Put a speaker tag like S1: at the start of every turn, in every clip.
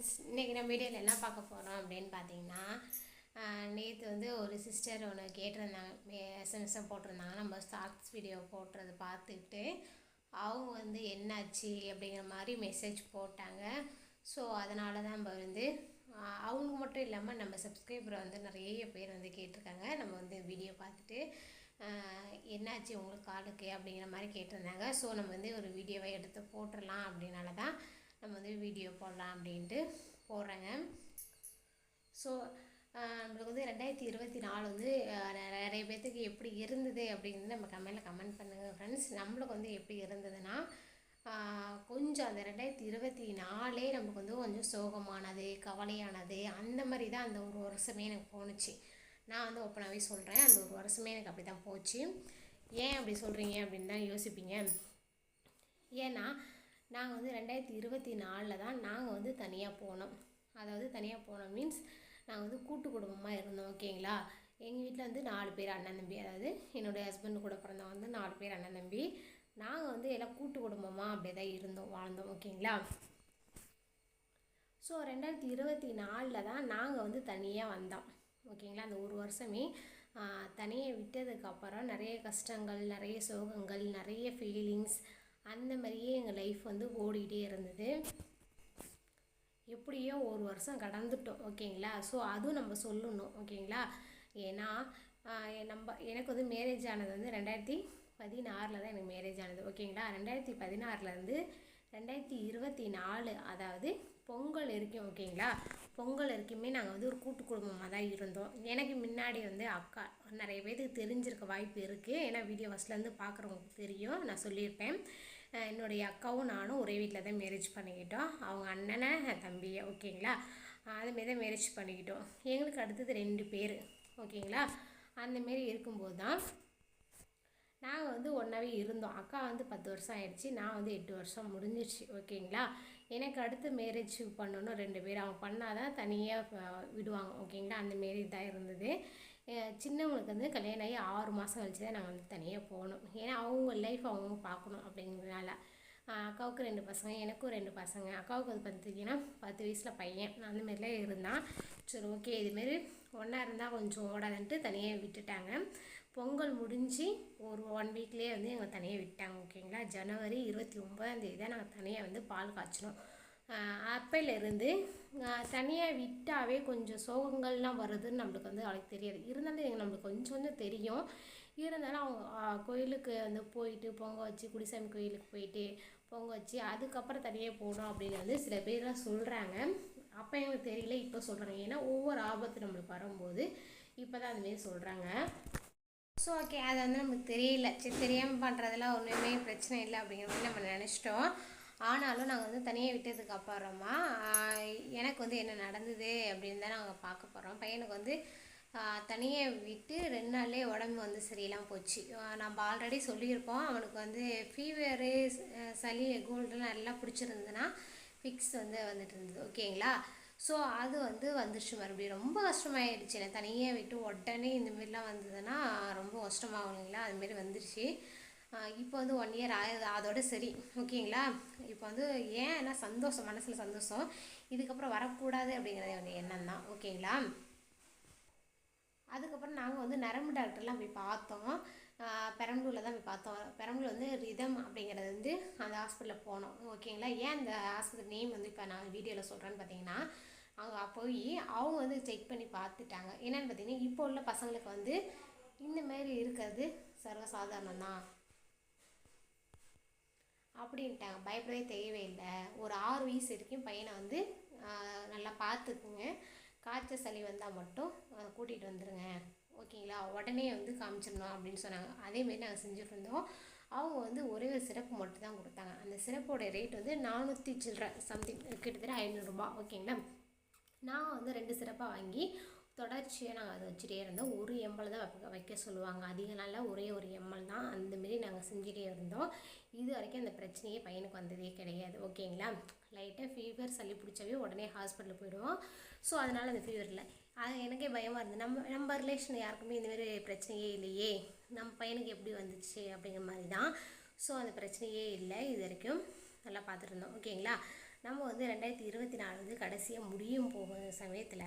S1: Friends இன்றைக்கி நம்ம வீடியோவில் என்ன பார்க்க போகிறோம் அப்படின்னு பார்த்தீங்கன்னா நேற்று வந்து ஒரு சிஸ்டர் ஒன்று கேட்டிருந்தாங்க. எஸ்எம்எஸ்ஸை போட்டிருந்தாங்க. நம்ம ஷார்ட்ஸ் வீடியோ போட்டுறது பார்த்துக்கிட்டு அவங்க வந்து என்னாச்சு அப்படிங்கிற மாதிரி மெசேஜ் போட்டாங்க. ஸோ அதனால தான் நம்ம வந்து அவங்க மட்டும் இல்லாமல் நம்ம சப்ஸ்கிரைபர் வந்து நிறைய பேர் வந்து கேட்டிருக்காங்க. நம்ம வந்து வீடியோ பார்த்துட்டு என்னாச்சு உங்களுக்கு காலுக்கு அப்படிங்கிற மாதிரி கேட்டிருந்தாங்க. ஸோ நம்ம வந்து ஒரு வீடியோவை எடுத்து போட்டுடலாம் அப்படின்னால தான் நம்ம வந்து வீடியோ போடலாம் அப்படின்ட்டு போடுறேங்க. ஸோ நம்மளுக்கு வந்து ரெண்டாயிரத்தி இருபத்தி நாலு வந்து நிறைய பேர்த்துக்கு எப்படி இருந்தது அப்படின்னு நம்ம கமெண்டில் கமெண்ட் பண்ணுங்கள் ஃப்ரெண்ட்ஸ் நம்மளுக்கு வந்து எப்படி இருந்ததுன்னா கொஞ்சம் அந்த ரெண்டாயிரத்தி இருபத்தி நாலே நமக்கு வந்து கொஞ்சம் சோகமானது கவலையானது அந்த மாதிரி தான் அந்த ஒரு வருஷமே எனக்கு போணுச்சு. நான் வந்து ஓப்பனாகவே சொல்கிறேன் அந்த ஒரு வருஷமே எனக்கு அப்படி தான் போச்சு. ஏன் அப்படி சொல்கிறீங்க அப்படின்னு தான் யோசிப்பீங்க. ஏன்னா நாங்கள் வந்து ரெண்டாயிரத்தி இருபத்தி நாலில் தான் நாங்கள் வந்து தனியாக போனோம். அதாவது தனியாக போனோம் மீன்ஸ் நாங்கள் வந்து கூட்டு குடும்பமாக இருந்தோம் ஓகேங்களா எங்கள் வீட்டில் வந்து நாலு பேர் அண்ணன் தம்பி. அதாவது என்னுடைய ஹஸ்பண்ட் கூட பிறந்தவங்க வந்து நாலு பேர் அண்ணன் தம்பி. நாங்கள் வந்து எல்லாம் கூட்டு குடும்பமாக அப்படியே தான் இருந்தோம் வாழ்ந்தோம் ஓகேங்களா ஸோ ரெண்டாயிரத்தி இருபத்தி நாலில் தான் நாங்கள் வந்து தனியாக வந்தோம் ஓகேங்களா அந்த ஒரு வருஷமே தனியாக விட்டதுக்கப்புறம் நிறைய கஷ்டங்கள் நிறைய சோகங்கள் நிறைய ஃபீலிங்ஸ் அந்த மாதிரியே எங்கள் லைஃப் வந்து ஓடிக்கிட்டே இருந்தது. எப்படியோ ஒரு வருஷம் கடந்துட்டோம் ஓகேங்களா ஸோ அதுவும் நம்ம சொல்லணும் ஓகேங்களா ஏன்னா நம்ம எனக்கு வந்து மேரேஜ் ஆனது வந்து ரெண்டாயிரத்தி பதினாறில் தான் எனக்கு மேரேஜ் ஆனது ஓகேங்களா ரெண்டாயிரத்தி பதினாறுலேருந்து ரெண்டாயிரத்தி இருபத்தி நாலு அதாவது பொங்கல் வரைக்கும் ஓகேங்களா பொங்கல் வரைக்குமே நாங்கள் வந்து ஒரு கூட்டு குடும்பமாக தான் இருந்தோம். எனக்கு முன்னாடி வந்து அக்கா நிறைய பேருக்கு தெரிஞ்சிருக்க வாய்ப்பு இருக்குது ஏன்னா வீடியோ ஃபஸ்ட்லேருந்து பார்க்குறவங்களுக்கு தெரியும் நான் சொல்லியிருப்பேன். என்னுடைய அக்காவும் நானும் ஒரே வீட்டில் தான் மேரேஜ் பண்ணிக்கிட்டோம். அவங்க அண்ணனை தம்பியை ஓகேங்களா? அதுமாரி தான் மேரேஜ் பண்ணிக்கிட்டோம். எங்களுக்கு அடுத்தது ரெண்டு பேர் ஓகேங்களா? அந்தமாரி இருக்கும்போது தான் நாங்கள் வந்து ஒன்றாவே இருந்தோம். அக்கா வந்து பத்து வருஷம் ஆயிடுச்சு நான் வந்து எட்டு வருஷம் முடிஞ்சிடுச்சு ஓகேங்களா? எனக்கு அடுத்து மேரேஜ் பண்ணணும் ரெண்டு பேர் அவங்க பண்ணாதான் தனியாக விடுவாங்க ஓகேங்களா? அந்த மாரி தான் இருந்தது. சின்னவங்களுக்கு வந்து கல்யாணம் ஆகி ஆறு மாதம் கழிச்சு தான் நாங்கள் வந்து தனியாக போகணும். ஏன்னா அவங்க லைஃப் அவங்க பார்க்கணும் அப்படிங்கிறதுனால. அக்காவுக்கு ரெண்டு பசங்க எனக்கும் ரெண்டு பசங்க. அக்காவுக்கு வந்து பார்த்தீங்கன்னா பத்து வயசில் பையன். அந்த மாதிரிலாம் இருந்தான். சரி ஓகே இதுமாரி ஒன்றா இருந்தால் கொஞ்சம் ஓடாதுன்ட்டு தனியாக விட்டுட்டாங்க. பொங்கல் முடிஞ்சு ஒரு ஒன் வீக்லேயே வந்து எங்களை தனியாக விட்டாங்க ஓகேங்களா ஜனவரி இருபத்தி ஒம்பதாம் தேதி தான் நாங்கள் தனியாக வந்து பால் காய்ச்சினோம். அப்பையிலேருந்து தனியாக விட்டாவே கொஞ்சம் சோகங்கள்லாம் வருதுன்னு நம்மளுக்கு வந்து அவளுக்கு தெரியாது. இருந்தாலும் எங்க நம்மளுக்கு கொஞ்சம் கொஞ்சம் தெரியும். இருந்தாலும் அவங்க கோயிலுக்கு வந்து போயிட்டு பொங்க வச்சு குடிசாமி கோயிலுக்கு போயிட்டு பொங்க வச்சு அதுக்கப்புறம் தனியாக போகணும் அப்படின்னு வந்து சில பேர்லாம் சொல்கிறாங்க அப்போ எங்களுக்கு தெரியல இப்போ சொல்கிறாங்க ஏன்னா ஒவ்வொரு ஆபத்து நம்மளுக்கு வரும்போது இப்போ தான் அதுமாரி சொல்கிறாங்க ஸோ ஓகே அது வந்து நமக்கு தெரியல. சரி தெரியாமல் பண்ணுறதெல்லாம் ஒன்றுமே பிரச்சனை இல்லை அப்படிங்கிற மாதிரி நம்ம நினச்சிட்டோம். ஆனாலும் நாங்கள் வந்து தனியாக விட்டதுக்கு அப்புறமா எனக்கு வந்து என்ன நடந்தது அப்படின்னு தான் நாங்கள் பார்க்க போகிறோம் பையனுக்கு வந்து தனியாக விட்டு ரெண்டு நாள்லேயே உடம்பு வந்து சரியில்லாமல் போச்சு. நம்ம ஆல்ரெடி சொல்லியிருப்போம். அவனுக்கு வந்து ஃபீவரு சளி கோல்டுலாம் நல்லா பிடிச்சிருந்ததுன்னா ஃபிக்ஸ் வந்து வந்துட்டு இருந்தது. ஓகேங்களா ஸோ அது வந்து வந்துருச்சு மறுபடியும். ரொம்ப கஷ்டமாயிடுச்சு எனக்கு தனியாக விட்டு உடனே இந்தமாரிலாம் வந்ததுன்னா ரொம்ப கஷ்டமாகும் இல்லைங்களா? அதுமாரி வந்துருச்சு. இப்போ வந்து ஒன் இயர் ஆகுது. அதோட சரி. ஓகேங்களா? இப்போ வந்து ஏன் ஏன்னா சந்தோஷம்? மனசில் சந்தோஷம். இதுக்கப்புறம் வரக்கூடாது அப்படிங்கிறது என்னுடைய எண்ணம் தான் ஓகேங்களா? அதுக்கப்புறம் நாங்கள் வந்து நரம்பு டாக்டர்லாம் போய் பார்த்தோம். பெரம்பலூரில் தான் போய் பார்த்தோம். பெரம்பலூர் வந்து ரிதம் அப்படிங்கிறது வந்து அந்த ஹாஸ்பிட்டலில் போனோம். ஓகேங்களா? ஏன் அந்த ஹாஸ்பிட்டல் நேம் வந்து இப்போ நான் வீடியோவில் சொல்கிறேன்னு பார்த்தீங்கன்னா அங்கே போய் அவங்க வந்து செக் பண்ணி பார்த்துட்டாங்க. என்னென்னு பார்த்தீங்கன்னா இப்போ உள்ள பசங்களுக்கு வந்து இந்த மாதிரி இருக்கிறது சர்வசாதாரணம் தான் அப்படின்ட்டாங்க. பயப்படவே தேவையே இல்லை ஒரு ஆறு வயசு வரைக்கும் பையனை வந்து நல்லா பார்த்துக்குங்க. காய்ச்சல் சளி வந்தால் மட்டும் கூட்டிகிட்டு வந்துடுங்க ஓகேங்களா? உடனே வந்து காமிச்சிடணும் அப்படின்னு சொன்னாங்க. அதேமாரி நாங்கள் செஞ்சுட்டு இருந்தோம். அவங்க வந்து ஒரே ஒரு சிறப்பு மட்டும் தான் கொடுத்தாங்க. அந்த சிறப்போட ரேட் வந்து நானூற்றி சில்லற சம்திங் கிட்டத்தட்ட ஐநூறுரூபா ஓகேங்களா? நான் வந்து ரெண்டு சிறப்பாக வாங்கி தொடர்ச்சியாக நாங்கள் அதை வச்சுட்டே இருந்தோம். ஒரு எம்எல் தான் வைக்க வைக்க சொல்லுவாங்க. அதிக நாளில் ஒரே ஒரு எம்எல் தான் அந்தமாரி நாங்கள் செஞ்சுட்டே இருந்தோம். இது வரைக்கும் அந்த பிரச்சனையே பையனுக்கு வந்ததே கிடையாது. ஓகேங்களா? லைட்டாக ஃபீவர் சளி பிடிச்சாவே உடனே ஹாஸ்பிட்டலுக்கு போயிடுவோம். ஸோ அதனால் அந்த ஃபீவர் இல்லை. அது எனக்கே பயமாக இருந்தது. நம்ம நம்ம ரிலேஷன் யாருக்குமே இந்தமாரி பிரச்சனையே இல்லையே. நம்ம பையனுக்கு எப்படி வந்துச்சு அப்படிங்கிற மாதிரி தான். ஸோ அந்த பிரச்சனையே இல்லை. இது வரைக்கும் நல்லா பார்த்துருந்தோம் ஓகேங்களா? நம்ம வந்து ரெண்டாயிரத்தி இருபத்தி நாலு வந்து கடைசியாக முடியும் போகும் சமயத்தில்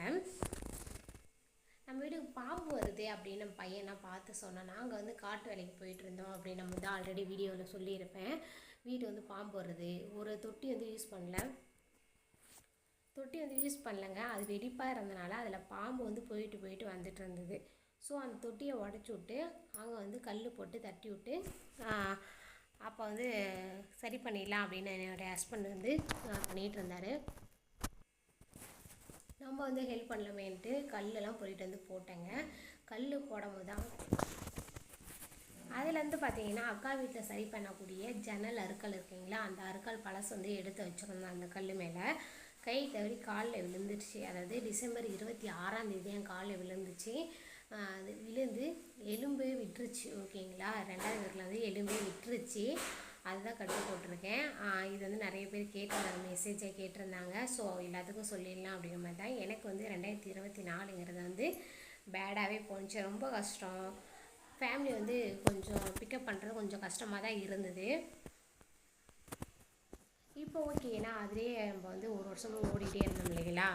S1: நம்ம வீட்டுக்கு பாம்பு வருது அப்படின்னு நம்ம பையனை பார்த்து சொன்னோம் நாங்கள் வந்து காட்டு வேலைக்கு போயிட்டு இருந்தோம் அப்படின்னு நம்ம வந்து ஆல்ரெடி வீடியோவில் சொல்லியிருப்பேன். வீடு வந்து பாம்பு வருது. ஒரு தொட்டி வந்து யூஸ் பண்ணல. தொட்டி வந்து யூஸ் பண்ணலங்க. அது வெடிப்பாக இருந்தனால அதில் பாம்பு வந்து போயிட்டு போயிட்டு வந்துட்டு இருந்தது. ஸோ அந்த தொட்டியை உடச்சி விட்டு அங்கே வந்து கல் போட்டு தட்டி விட்டு அப்போ வந்து சரி பண்ணிடலாம் அப்படின்னு என்னோடய ஹஸ்பண்ட் வந்து பண்ணிகிட்டு இருந்தார். நம்ம வந்து ஹெல்ப் பண்ணலாமேன்ட்டு கல்லெல்லாம் பொறிட்டு வந்து போட்டேங்க. கல் போடும்போது தான் அதுலேருந்து பார்த்தீங்கன்னா அக்கா வீட்டில் சரி பண்ணக்கூடிய ஜன்னல் அறுக்கல் இருக்குங்களா? அந்த அறுக்கல் பழசு வந்து எடுத்து வச்சுருந்தேன் அந்த கல் மேலே. கை தவறி காலில் விழுந்துருச்சு. அதாவது டிசம்பர் இருபத்தி ஆறாம் தேதி என் காலில் விழுந்துச்சு. அது விழுந்து எலும்பு விட்டுருச்சு. ஓகேங்களா? ரெண்டாவது வீட்டில் வந்து எலும்பே விட்டுருச்சு. அதுதான் கட்டு போட்டிருக்கேன். இது வந்து நிறைய பேர் கேட்டிருந்தாங்க மெசேஜை கேட்டிருந்தாங்க. ஸோ எல்லாத்துக்கும் சொல்லிடலாம் அப்படிங்கிற மாதிரி தான். எனக்கு வந்து ரெண்டாயிரத்தி இருபத்தி நாலுங்கிறது வந்து பேடாகவே போணுச்சு. ரொம்ப கஷ்டம். ஃபேமிலி வந்து கொஞ்சம் பிக்கப் பண்ணுறது கொஞ்சம் கஷ்டமாக தான் இருந்தது. இப்போ ஓகே ஏன்னா அதுலேயே நம்ம வந்து ஒரு வருஷமும் ஓடிட்டே இருந்தோம் இல்லைங்களா?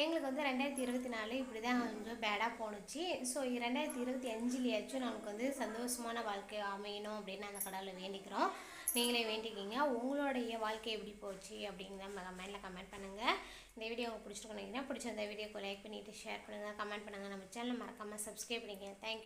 S1: எங்களுக்கு வந்து ரெண்டாயிரத்தி இருபத்தி நாலு இப்படி தான் கொஞ்சம் பேடாக போணுச்சு. ஸோ ரெண்டாயிரத்தி இருபத்தி அஞ்சுலேயாச்சும் நமக்கு வந்து சந்தோஷமான வாழ்க்கை அமையணும் அப்படின்னு அந்த கடவுளை வேண்டிக்கிறோம். நீங்களே வேண்டிக்கிங்க. உங்களுடைய வாழ்க்கை எப்படி போச்சு அப்படிங்கிறத கமெண்ட்டில் கமெண்ட் பண்ணுங்கள் இந்த வீடியோ உங்களுக்கு பிடிச்சிருக்கோம் நினைக்கிறேன். அந்த வீடியோக்கு லைக் பண்ணிவிட்டு ஷேர் பண்ணுங்கள் கமெண்ட் பண்ணுங்கள் நம்ம சேனலை மறக்காமல் சப்ஸ்கிரைப் பண்ணிக்கங்க. தேங்க்யூ